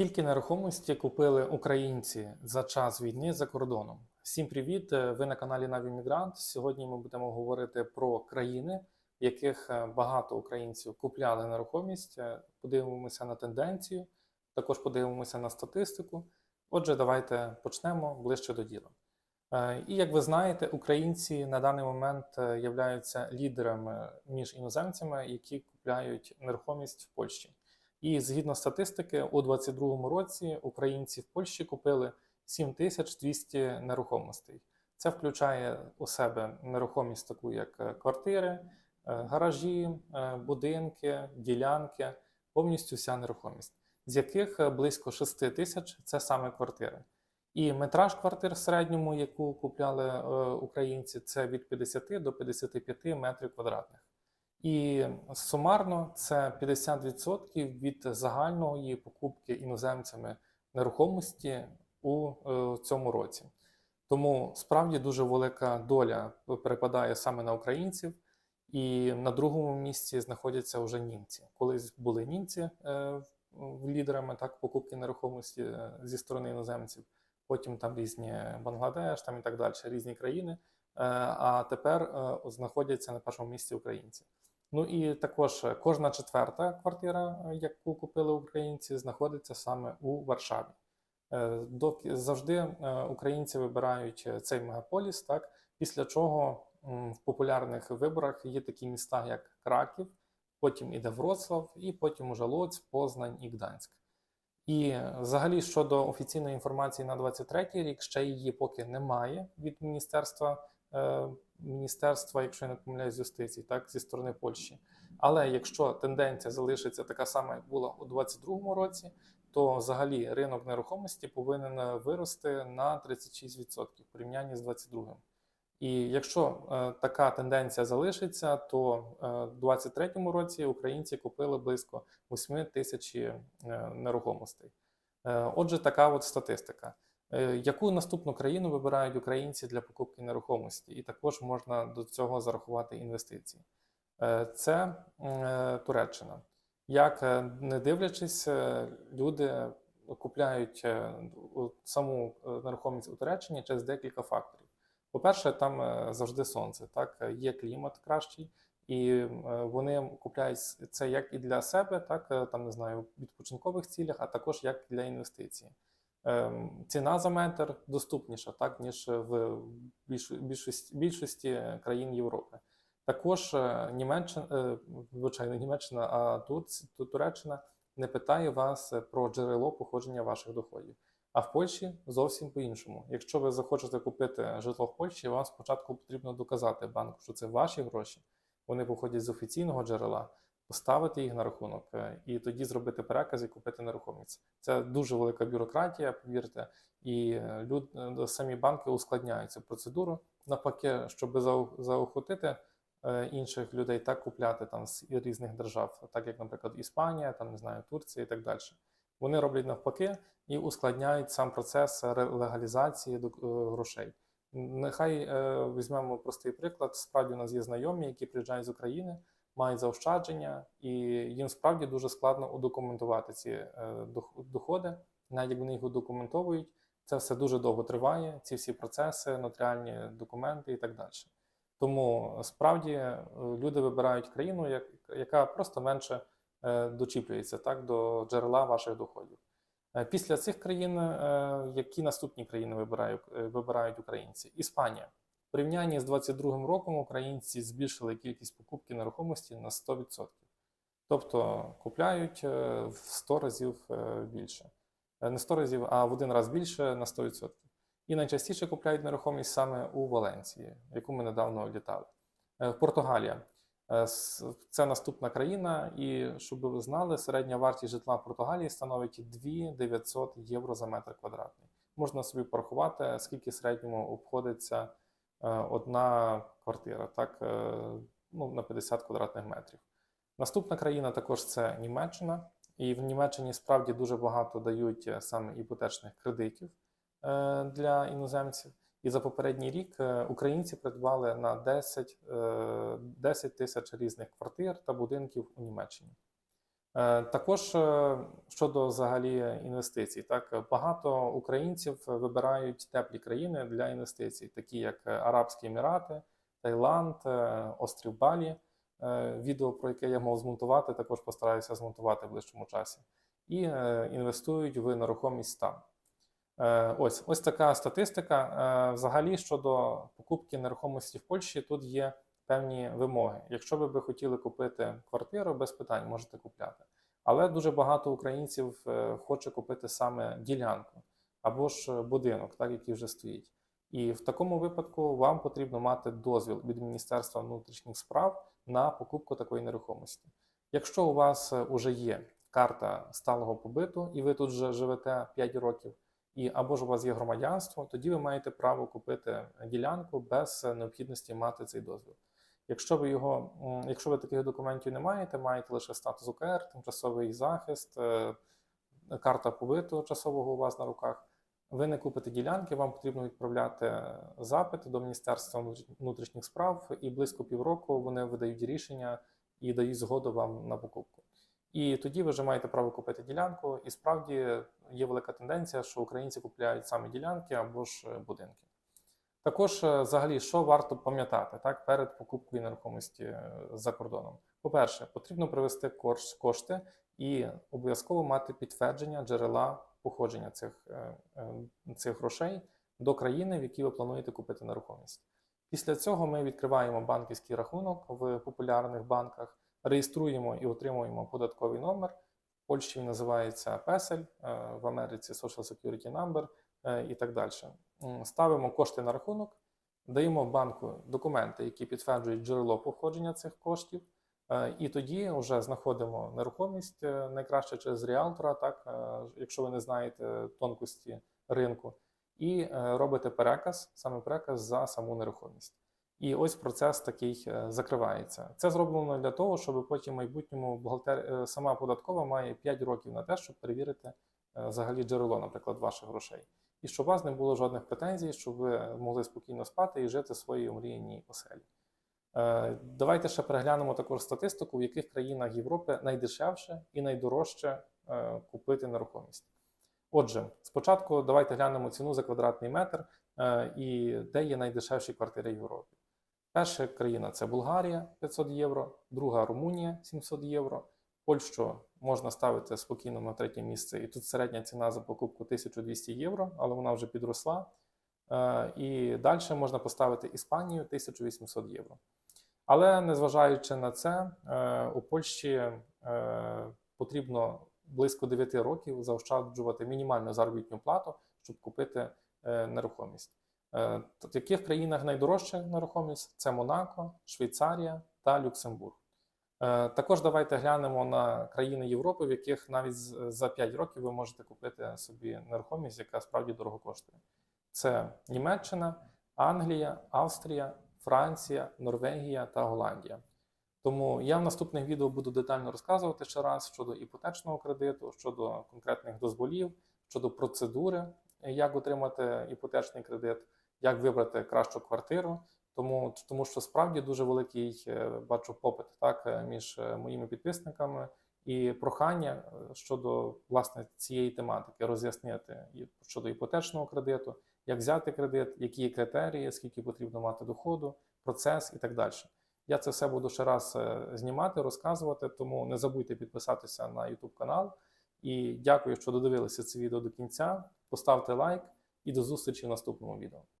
Скільки нерухомості купили українці за час війни за кордоном? Всім привіт! Е, Ви на каналі Наві Мігрант. Сьогодні ми будемо говорити про країни, в яких е, багато українців купляли нерухомість. Е, Подивимося на тенденцію, також подивимося на статистику. Отже, давайте почнемо ближче до діла. І як ви знаєте, українці на даний момент являються лідерами між іноземцями, які купляють нерухомість в Польщі. І згідно статистики, у 2022 році українці в Польщі купили 7200 нерухомостей. Це включає у себе нерухомість, таку як е, квартири, е, гаражі, е, будинки, ділянки, повністю вся нерухомість, з яких близько 6 тисяч це саме квартири. І метраж квартир в середньому, яку купляли українці, це від 50 до 55 метрів квадратних. І сумарно це 50% від загальної покупки іноземцями нерухомості у е, цьому році. Тому справді дуже велика доля перепадає саме на українців, і на другому місці знаходяться вже німці. Колись були німці е, лідерами так покупки нерухомості е, зі сторони іноземців. Потім там різні Бангладеш, там і так далі, різні країни. А тепер знаходяться на першому місці українці. Ну і також е, кожна четверта квартира, е, яку купили українці, знаходиться саме у Варшаві. Е, Доки завжди українці вибирають цей мегаполіс, так після чого в популярних виборах є такі міста, як Краків, потім іде Вроцлав, і потім уже Лоць, Познань і Гданськ. І взагалі щодо офіційної інформації на 23 рік, ще її поки немає від міністерства, міністерства, якщо я не помиляюсь, юстиції, так зі сторони Польщі. Але якщо тенденція залишиться така сама, як була у 2022 році, то взагалі ринок нерухомості повинен вирости на 36% в порівнянні з 2022. І якщо е, така тенденція залишиться, то е, в 2023 році українці купили близько 8 тисяч е, нерухомостей. Е, Отже, така от статистика. Е, Яку наступну країну вибирають українці для покупки нерухомості? І також можна до цього зарахувати інвестиції. Е, Це е, Туреччина. Як не дивлячись, люди купляють саму нерухомість у Туреччині через декілька факторів. По-перше, там завжди сонце, так є клімат кращий, і вони купляють це як і для себе, так там не знаю, в відпочинкових цілях, а також як для інвестицій. Ем, Ціна за метр доступніша, так ніж в більш- більшості, більшості країн Європи. Також е, Німеччина, е, звичайно, Німеччина, а тут Туреччина не питає вас про джерело походження ваших доходів. А в Польщі зовсім по-іншому. Якщо ви захочете купити житло в Польщі, вам спочатку потрібно доказати банку, що це ваші гроші, вони походять з офіційного джерела, поставити їх на рахунок е, і тоді зробити переказ і купити нерухомість. Це дуже велика бюрократія, повірте, і е, люд, е, самі банки ускладняють цю процедуру. Навпаки, щоб заохотити інших людей так купляти там з різних держав, так як, наприклад, Іспанія, там не знаю, Турція і так далі. Вони роблять навпаки і ускладняють сам процес легалізації грошей. Нехай візьмемо простий приклад. Справді у нас є знайомі, які приїжджають з України, мають заощадження, і їм справді дуже складно удокументувати ці е, доходи. Навіть як вони їх удокументовують, це все дуже довго триває, ці всі процеси, нотаріальні документи і так далі. Тому е, справді е, люди вибирають країну, яка просто менше дочіплюється так, до джерела ваших доходів. Після цих країн, які наступні країни вибирають, вибирають українці? Іспанія. В порівнянні з 2022 роком українці збільшили кількість покупки нерухомості на 100%. Тобто купляють е, в 100 разів е, більше. Е, Не 100 разів, а в один раз більше на 100%. І найчастіше купляють нерухомість саме у Валенції, яку ми недавно літали. Португалія. Це наступна країна, і щоб ви знали, середня вартість житла в Португалії становить 2 900 євро за метр квадратний. Можна собі порахувати, скільки середньому обходиться одна квартира, так, е, ну, на 50 квадратних метрів. Наступна країна також це Німеччина, і в Німеччині справді дуже багато дають е, саме іпотечних кредитів е, для іноземців. І за попередній рік е, українці придбали на 10, е, 10 тисяч різних квартир та будинків у Німеччині. Е, Також е, щодо взагалі інвестицій, так багато українців вибирають теплі країни для інвестицій, такі як Арабські Емірати, Таїланд, е, острів Балі. Е, Відео, про яке я мав змонтувати, також постараюся змонтувати в ближчому часі. І е, інвестують в нерухомість там. Е, Ось ось така статистика. Е, Взагалі щодо покупки нерухомості в Польщі, тут є певні вимоги. Якщо ви би хотіли купити квартиру, без питань можете купляти. Але дуже багато українців е, хоче купити саме ділянку або ж будинок, так який вже стоїть. І в такому випадку вам потрібно мати дозвіл від Міністерства внутрішніх справ на покупку такої нерухомості. Якщо у вас вже є карта сталого побиту, і ви тут вже живете 5 років, і або ж у вас є громадянство, тоді ви маєте право купити ділянку без необхідності мати цей дозвіл. Якщо ви його, якщо ви таких документів не маєте, маєте лише статус УКР, тимчасовий захист, е, карта побиту часового у вас на руках. Ви не купите ділянки, вам потрібно відправляти запит до Міністерства внутрішніх справ, і близько півроку вони видають рішення і дають згоду вам на покупку. І тоді ви вже маєте право купити ділянку. І справді є велика тенденція, що українці купляють саме ділянки або ж е, будинки. Також, е, взагалі, що варто пам'ятати так, перед покупкою нерухомості е, за кордоном? По-перше, потрібно привести кошти і обов'язково мати підтвердження джерела походження цих, е, цих грошей до країни, в якій ви плануєте купити нерухомість. Після цього ми відкриваємо банківський рахунок в популярних банках, реєструємо і отримуємо податковий номер. В Польщі він називається PESEL, в Америці Social Security Number і так далі. Ставимо кошти на рахунок, даємо банку документи, які підтверджують джерело походження цих коштів. Е, І тоді вже знаходимо нерухомість е, найкраще через ріалтора, так е, якщо ви не знаєте тонкості ринку, і робите переказ, саме переказ за саму нерухомість. І ось процес такий закривається. Це зроблено для того, щоб потім в майбутньому бухгалтер сама податкова має 5 років на те, щоб перевірити взагалі джерело, наприклад, ваших грошей. І щоб у вас не було жодних претензій, щоб ви могли спокійно спати і жити в своїй омріяній оселі. Е, Давайте ще переглянемо також статистику, в яких країнах Європи найдешевше і найдорожче е, купити нерухомість. Отже, спочатку давайте глянемо ціну за квадратний метр е, і де є найдешевші квартири в Європі. Перша країна це Болгарія 500 євро, друга Румунія 700 євро. Польщу можна ставити спокійно на третє місце, і тут середня ціна за покупку 1200 євро, але вона вже підросла. Е, І далі можна поставити Іспанію 1800 євро. Але незважаючи на це, е, у Польщі е, потрібно близько 9 років заощаджувати мінімальну заробітну плату, щоб купити нерухомість. В яких країнах найдорожча нерухомість? Це Монако, Швейцарія та Люксембург. Е, Також давайте глянемо на країни Європи, в яких навіть за 5 років ви можете купити собі нерухомість, яка справді дорого коштує. Це Німеччина, Англія, Австрія, Франція, Норвегія та Голландія. Тому я в наступних відео буду детально розказувати ще раз щодо іпотечного кредиту, щодо конкретних дозволів, щодо процедури, як отримати іпотечний кредит, як вибрати кращу квартиру. Тому, тому що справді дуже великий е, бачу попит так, е, між е, моїми підписниками і прохання щодо власне цієї тематики роз'яснити щодо іпотечного кредиту, як взяти кредит, які є критерії, скільки потрібно мати доходу, процес і так далі. Я це все буду ще раз знімати, розказувати, тому не забудьте підписатися на YouTube канал. І дякую, що додивилися це відео до кінця. Поставте лайк і до зустрічі в наступному відео.